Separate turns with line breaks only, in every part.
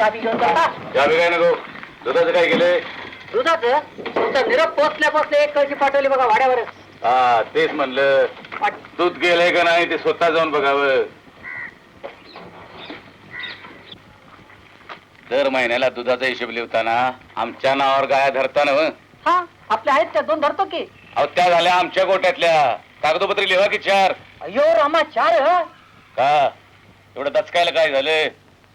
चाबी घेऊन जाता.
चाबी काय नको. दुधाचं काय केलंय?
दुधाचं? तुमचा निरोप पोचल्या पोचल्या एक कळशी पाठवली बघा वाड्यावर
हा तेच म्हणलं. दूध गेलंय का नाही ते स्वतः जाऊन बघावं. दर महिन्याला दुधाचा हिशोब लिहताना आमच्या नावावर गाया धरताना हं?
हा आपल्या आहेत त्या दोन धरतो की.
अहो त्या झाल्या आमच्या गोट्यातल्या. कागदोपत्री लिहा की चार.
अयो रामा चार ह?
का? एवढं दचकायला काय झालं?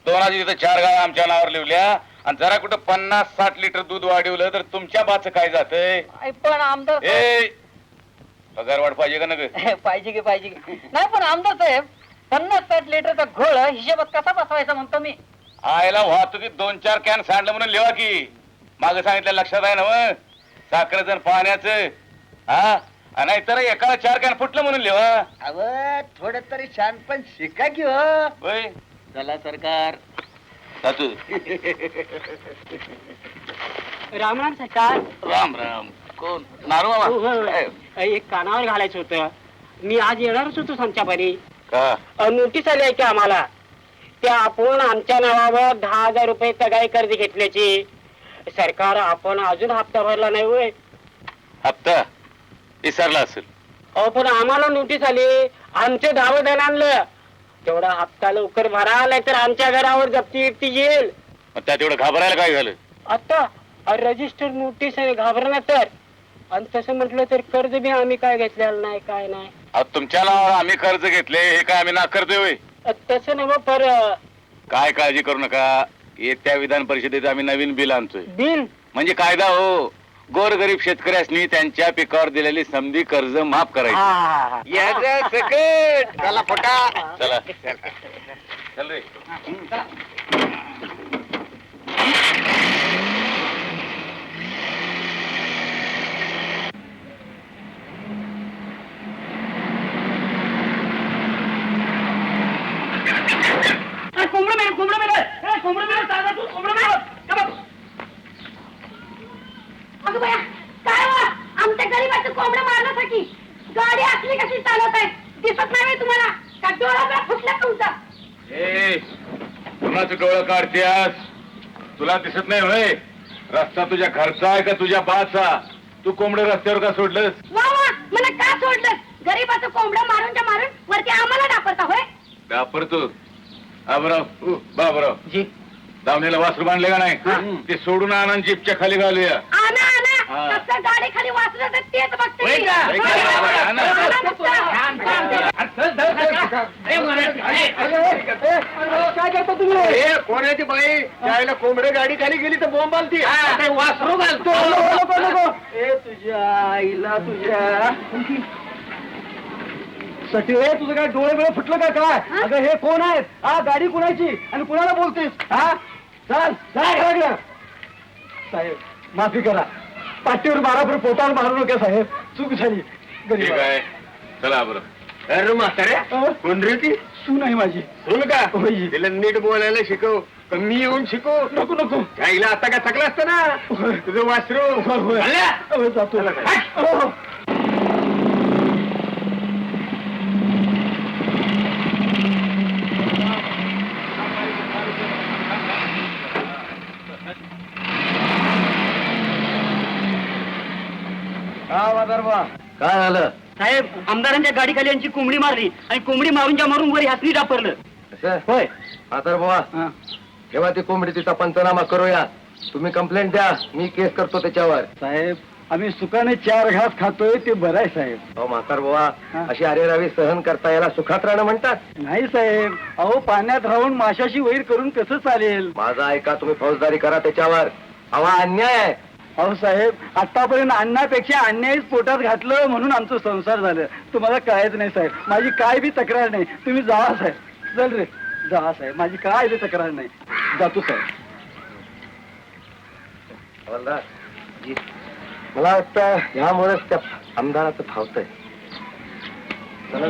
दोन आधी तिथं चार गाय आमच्या नावावर लिवल्या आणि जरा कुठं पन्नास साठ लिटर दूध वाढवलं तर तुमच्या बाच काय जातंय?
पण आमदार
ए पगार वाढ पाहिजे का नग?
पाहिजे की पाहिजे की. नाही पण आमदार साहेब पन्नास साठ लिटरचा घोळ हिशोबात कसा बसवायचा म्हणतो मी?
आयला वाहतुकीत दोन चार कॅन सांडलं म्हणून लिहा की. माग सांगितलं लक्षात आहे ना मग साखरेचं आणि पाण्याचं. हा? नाहीतर एकाला चार कॅन फुटलं म्हणून लिहा
अव थोडं तरी शहाणपण शिका की हो.
होय?
चला सरकार.
राम राम सरकार.
राम राम. कोण? नारू बाबा?
एक कानावर घालायचं होतं. मी आज येणारच होतो संचापारी
का?
नोटीस आली आहे की आम्हाला? त्या आपण आमच्या नावावर दहा हजार रुपये तगाई कर्ज घेतल्याची. सरकार आपण अजून हप्ता भरला नाही होय.
हप्ता? विसरला असेल.
अहो पण आम्हाला नोटीस आली. आमचे धावधन आणलं. तेवढा हप्ता लवकर भरा नाही तर आमच्या घरावर जप्ती बिप्ती येईल.
मग त्यात एवढं घाबरायला काय झालं?
आता रजिस्टर नोटीस आहे घाबरणार तर. आणि तसं म्हटलं तर कर्ज बी आम्ही काय घेतलेलं नाही काय नाही.
अहो तुमच्या नावावर आम्ही कर्ज घेतले हे काय आम्ही नाकारतोय होय?
अ, तसं नव्ह पर
काय काळजी करू नका. येत्या विधान परिषदेत आम्ही नवीन बिल आणतोय.
बिल?
म्हणजे कायदा हो. गोरगरीब शेतकऱ्यांनी त्यांच्या पिकावर दिलेली समधी कर्ज माफ करायची.
याचं सकट. चला फटा
चला. चल रे.
कोंबडं मिळेल कोंबडं मिळेल कोंबडं मिळेल सांगा तू कोंबडं मिळेल
अगं बया काय वा आमच्या गरीबाचं कोंबडं मारण्यासाठी गाडी असली कशी चालवत आहे दिसत नाही होय तुम्हाला का डोळा बिळा फुटला तुमचा
ए कुणाचं डोळं काढतेस? तुला दिसत नाही होय? रस्ता तुझ्या घरचा आहे का तुझ्या बाचा? तू कोंबडे रस्त्यावर का सोडलंस?
वा वा मला का सोडलं गरीबाचं कोंबडं मारूनच्या मारून वरती आम्हाला डापरता होय?
वापरतो आबराव बाबराव.
जी.
दावणीला वासरू बांधले का नाही? ते सोडून आणून जीपच्या खाली घालूया.
आणा.
हा.
आणा कसं गाडी खाली वाचलं तर तेच बघते
होय
मी.
का?
होय
होय का?
का?
आणा.
आणा नुसतं.
काय करता तुम्ही?
कोणाची बाई? त्याला कोंबडे गाडी खाली गेली तर बोंब आलती. वासरू घालतो.
ए तुझ्या आईला तुझ्या.
सटी रे तुझं काय डोळे बिळे फुटलं का काय? अगं हे कोण आहेत? हा गाडी कुणाची? आणि कुणाला बोलतेस? हा? चल चल घराकडं. साहेब माफी करा. पाठीवर मारा पण पोटावर मारू नका साहेब. चूक झाली.
ठीक
गरीब
आहे. चला बरं.
अरे म्हातारे कोण रे ती? सून आहे माझी. सून का? तिला नीट बोलायला शिकव. का मी येऊन शिकव. नको नको. आईला आता काय थकलं असतं ना? तुझं वासरू. चालल्या?
जातो.
हट. का काय झालं?
साहेब आमदारांच्या गाडी खाली यांची कोंबडी मारली आणि कोंबडी मारूनच्या मारून वर ह्यातनी डापरलं.
होय. आता बुवा. तेव्हा ती कोंबडी तिचा पंचनामा करूया? तुम्ही कंप्लेंट द्या. मी केस करतो त्याच्यावर.
साहेब आम्ही सुखाने चार घास खातोय ते बरं आहे साहेब.
अहो म्हातार बुवा.
हा.
अशी अरेरावी सहन करता याला सुखात राहणं म्हणतात.
नाही साहेब. अहो पाण्यात राहून माशाशी वैर करून कसं चालेल?
माझा ऐका तुम्ही फौजदारी करा त्याच्यावर. हवा अन्याय आहे.
अहो साहेब आतापर्यंत अण्णापेक्षा अन्यायच पोटात घातलं म्हणून आमचं संसार झालं. तुम्हाला कळायचं नाही साहेब. माझी काय बी तक्रार नाही. तुम्ही जावा साहेब. चल रे. जा साहेब. माझी काय बी तक्रार नाही. जातो साहेब.
मला वाटतं ह्यामुळेच त्या आमदाराचं फावतंय चला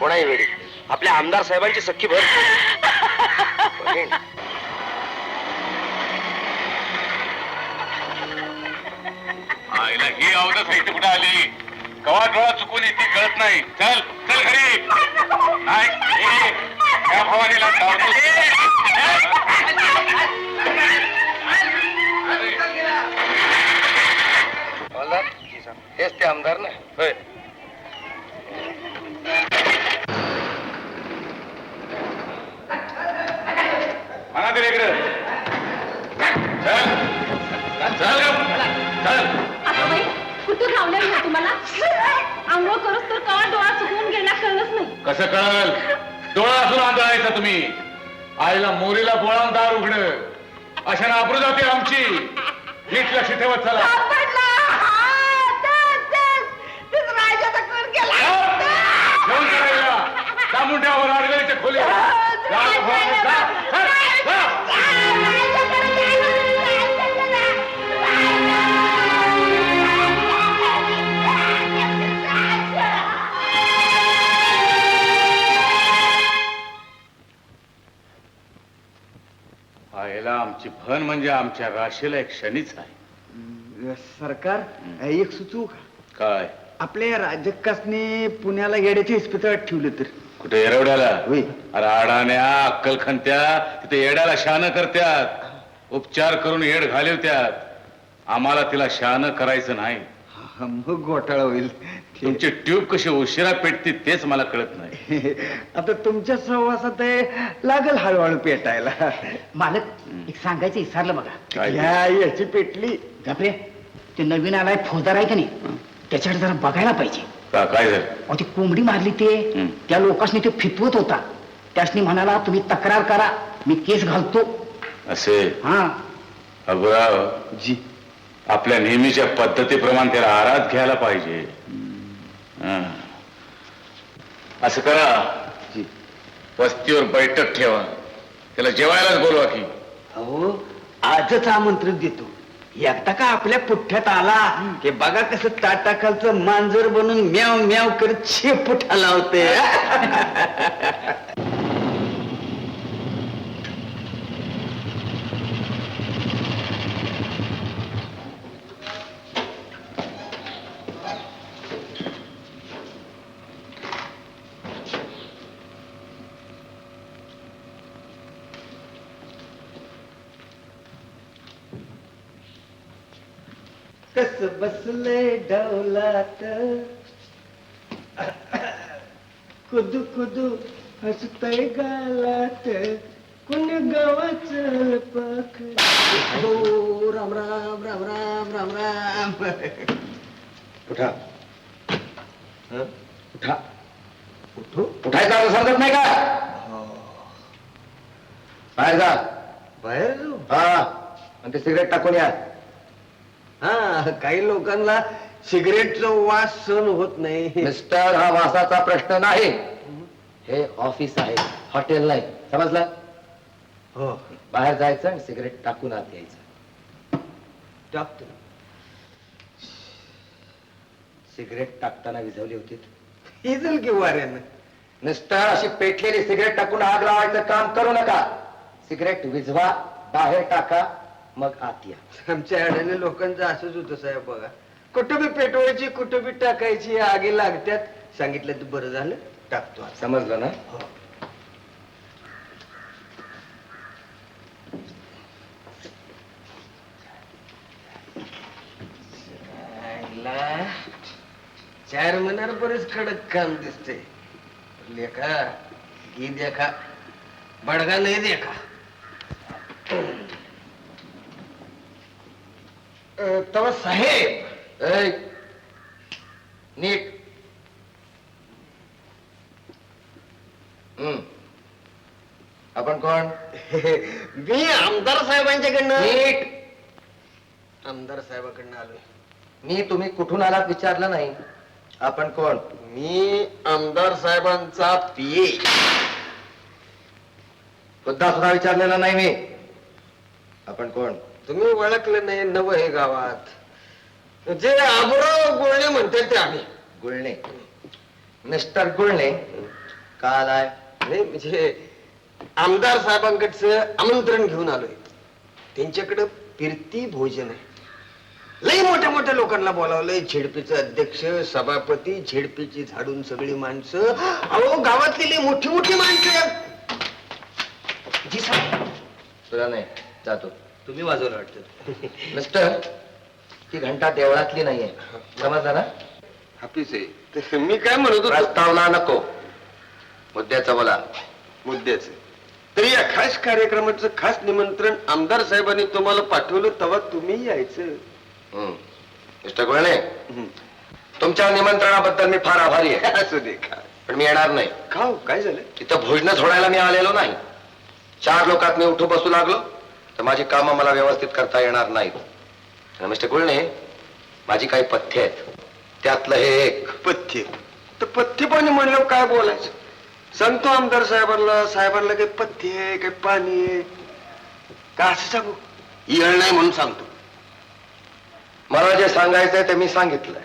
कोणाही वेळी. आपल्या आमदार साहेबांची सख्खी भर.
आईला ही अवधच इथे कुठे आली? कवा डोळा चुकून येते कळत नाही. चल चल घरी. नाही ए, त्या भवानीला
हेच ते आमदार ना. होय.
कसं कळल. डोळा असून आंधळायचा तुम्ही? आईला मोरीला बोळान दार उघड. अशा अप्रू जाते आमची. नीट लक्ष ठेवत चला. जेवण करायला दाबून ठेवा अडगळीच्या खोली आईला आमची भन म्हणजे आमच्या राशीला एक शनीच आहे.
सरकार एक सुचवू का?
काय?
आपल्या राजकासने पुण्याला येड्याच्या इस्पितळात ठेवलं तर.
कुठे एरवड्याला
होय.
अरे आडाण्या अक्कल खणत्या तिथे येड्याला शान करत्यात. उपचार करून येड घालवत्यात. आम्हाला तिला शान करायचं नाही.
हा, मग घोटाळा होईल.
तुमची ट्यूब कशी उशिरा पेटते तेच मला कळत नाही.
आता तुमच्या सहवासात लागल हळूहळू पेटायला.
मालक एक सांगायचं विसरलं बघा.
काय
या याची पेटली.
घाबरे ते नवीन आलाय फौजदार आहे का नाही? त्याच्याकडे जरा बघायला पाहिजे.
का- काय झालं?
अहो ती कोंबडी मारली ते.
हं.
त्या लोकांनी ते फितवत होता. त्यासनी म्हणाला तुम्ही तक्रार करा मी केस घालतो.
असे?
हा.
अबराव
जी.
आपल्या नेहमीच्या पद्धतीप्रमाणे त्याला आराध घ्यायला पाहिजे. असं करा. वस्तीवर बैठक ठेवा. त्याला जेवायलाच बोलवा की.
अहो आजच आमंत्रण देतो. एकदा का आपल्या पुठ्ठ्यात आला की बघा कसं ताटाखालचं मांजर बनून म्याव म्याव करत शेपुठा लावते कस बसले डौलात कुदू कुदू हसतय गालात। कुण गावाच पाख। हो राम राम राम राम राम राम।
उठा।
उठा।
उठू? उठायचं आता समजत नाही का? बाहेर जा.
बाहेर जाऊ?
हा. आणि ते सिगरेट टाकून या.
हा काही लोकांना सिगरेटचं वास सहन होत नाही.
मिस्टर हा वासाचा प्रश्न नाही. हे ऑफिस आहे हॉटेल नाही. समजलं?
हो.
बाहेर जायचं आणि सिगरेट टाकून आत यायचं
टाकतो.
सिगरेट टाकताना विझवली होती.
इजल की वाऱ्यानं?
मिस्टर अशी पेटलेली सिगरेट टाकून आग लावायचं काम करू नका. सिगरेट विझवा बाहेर टाका. मग आत या.
आमच्या अडाणी लोकांचं असंच होतं साहेब बघा. कुठं बी पेटवायची कुठं बी टाकायची आगी लागत्यात. सांगितलं तर बरं झालं टाकतो.
समजलं ना?
आईला चार महिन्यावर बरेच कडक काम दिसते लेखा ही देखा. बडगा नाही देखा. अं, तेव्हा साहेब.
नीट. आपण कोण?
मी आमदार साहेबांच्याकडनं.
नीट.
आमदार साहेबाकडनं आलोय.
मी तुम्ही कुठून आलात विचारलं नाही. आपण कोण?
मी आमदार साहेबांचा पीए.
सुद्धा सुद्धा विचारलेलं नाही मी. आपण कोण?
तुम्ही ओळखलं नाही नव हे गावात. जे आबुराव बोलणे म्हणते ते आम्ही.
गुळणे. मिस्टर गुळणे. का आलाय
नाही म्हणजे आमदार साहेबांकडचं आमंत्रण घेऊन आलोय. त्यांच्याकडं फिरती भोजन आहे. लई मोठ्या मोठ्या लोकांना बोलावलंय. झेडपीचं अध्यक्ष सभापती झेडपीची झाडून सगळी माणसं. अहो गावातली लई मोठी मोठी माणसं जी साहेब.
तुला नाही जातो.
तुम्ही वाजवलं वाटतं.
मिस्टर ती घंटा देवळातली नाहीये. समजलं ना?
हापीस आहे. तर मी काय म्हणत होतो?
प्रस्तावना नको. मुद्द्याचं बोला.
मुद्द्याचं. तरी या खास कार्यक्रमाचं खास निमंत्रण आमदार साहेबांनी तुम्हाला पाठवलं तेव्हा तुम्ही यायचं.
हम्म. मिस्टर गुळणे
हम्म.
तुमच्या निमंत्रणाबद्दल मी फार आभारी आहे.
असू दे खा.
पण मी येणार नाही.
खाऊ काय झालं?
तिथं भोजन सोडायला मी आलेलो नाही. चार लोकात मी उठू बसू लागलो. तर माझी कामं मला व्यवस्थित करता येणार नाहीत. मिस्टर गुळणे माझी काही पथ्य आहेत. त्यातलं हे एक.
पथ्य? तर पथ्य पाणी म्हणल्यावर काय बोलायचं? सांगतो आमदार साहेबांना साहेबांना काही पथ्य आहे काही पाणी. आहे का असं सांगू? येळ नाही म्हणून सांगतो.
मला जे सांगायचंय ते मी सांगितलंय.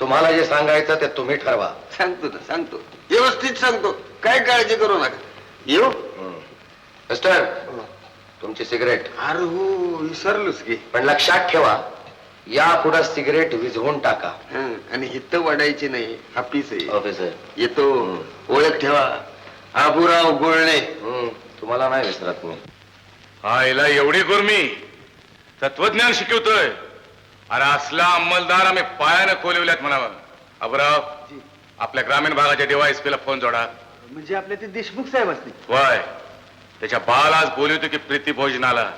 तुम्हाला जे सांगायचं ते तुम्ही ठरवा.
सांगतो ना सांगतो. व्यवस्थित सांगतो. काय काळजी करू नका. येऊ.
मिस्टर तुमची सिगरेट.
अरे हो विसरलोच की.
पण लक्षात ठेवा या पुढे सिगरेट विझवून टाका.
हं, आणि हित वाढायची नाही हापीस आहे.
ऑफिसर
येतो. ओळख ठेवा. आबुराव गोळणे.
हम्म, तुम्हाला नाही विसरत मी.
आईला एवढी गुरमी. तत्वज्ञान शिकवतोय. अरे असला अंमलदार आम्ही पायानं कोलवल्यात म्हणावं. अबराव आपल्या ग्रामीण भागाच्या देवा एस ला फोन जोडा.
म्हणजे आपले ते देशमुख साहेब असतील.
वय त्याच्या बाल आज बोलवतो की प्रीती भोजनाला.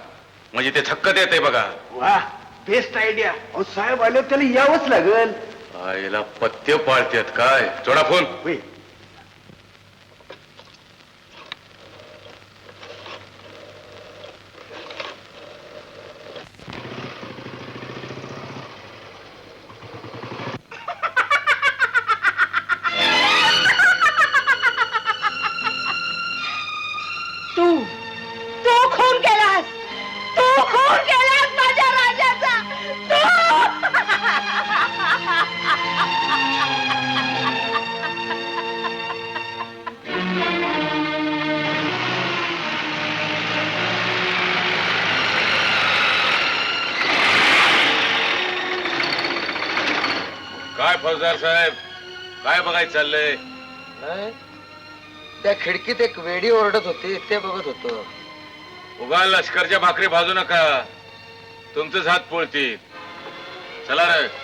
म्हणजे ते थक्क देते बघा.
वा बेस्ट आयडिया अहो साहेब आले त्याला यावंच लागल.
आईला पथ्य पाळतेत काय? जोडा फोन
होय.
काय फौजदार साहेब? काय बघायचं चाललंय?
नाही. त्या खिडकीत एक वेडी ओरडत होती ते बघत होतो.
उगा लष्करच्या भाकरी भाजू नका. तुमचंच हात पोळतील. चला रे.